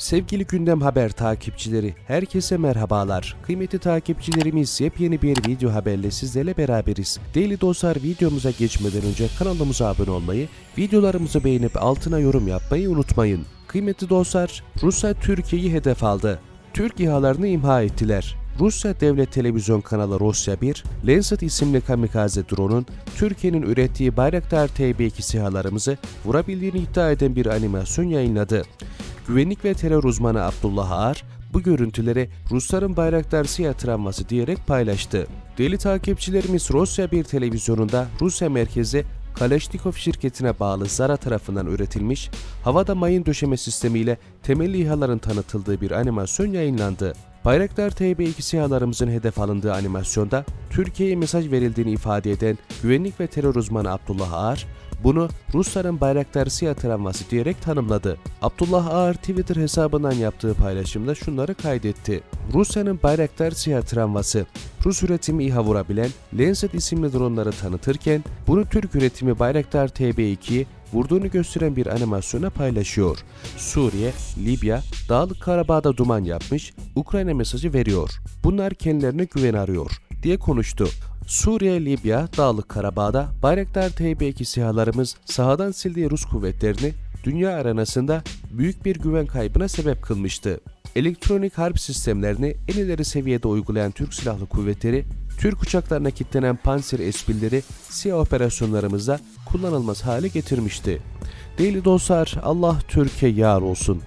Sevgili Gündem Haber takipçileri, herkese merhabalar. Kıymetli takipçilerimiz yepyeni bir video haberle sizlerle beraberiz. Daily Dostlar videomuza geçmeden önce kanalımıza abone olmayı, videolarımızı beğenip altına yorum yapmayı unutmayın. Kıymetli dostlar, Rusya Türkiye'yi hedef aldı. Türk İHA'larını imha ettiler. Rusya devlet televizyon kanalı Rusya 1, Lancet isimli kamikaze drone'un Türkiye'nin ürettiği Bayraktar TB2 SİHA'larımızı vurabildiğini iddia eden bir animasyon yayınladı. Güvenlik ve terör uzmanı Abdullah Ağar, bu görüntüleri Rusların Bayraktar SİHA travması diyerek paylaştı. Deli takipçilerimiz Rusya bir televizyonunda Rusya merkezi Kalashnikov şirketine bağlı Zara tarafından üretilmiş, havada mayın döşeme sistemiyle temelli İHA'ların tanıtıldığı bir animasyon yayınlandı. Bayraktar TB2 SİHA'larımızın hedef alındığı animasyonda Türkiye'ye mesaj verildiğini ifade eden güvenlik ve terör uzmanı Abdullah Ağar, bunu Rusların Bayraktar SİHA travması diyerek tanımladı. Abdullah Ağar Twitter hesabından yaptığı paylaşımda şunları kaydetti. Rusya'nın Bayraktar SİHA travması, Rus üretimi İHA vurabilen Lancet isimli dronları tanıtırken bunu Türk üretimi Bayraktar TB2'yi vurduğunu gösteren bir animasyona paylaşıyor. Suriye, Libya, Dağlık Karabağ'da duman yapmış, Ukrayna mesajı veriyor. Bunlar kendilerine güven arıyor diye konuştu. Suriye, Libya, Dağlık Karabağ'da Bayraktar TB2 SİHA'larımız sahadan sildiği Rus kuvvetlerini dünya arenasında büyük bir güven kaybına sebep kılmıştı. Elektronik harp sistemlerini en ileri seviyede uygulayan Türk Silahlı Kuvvetleri, Türk uçaklarına kilitlenen Panzer S-1'leri SİHA operasyonlarımızda kullanılmaz hale getirmişti. Değerli dostlar, Allah Türkiye yar olsun.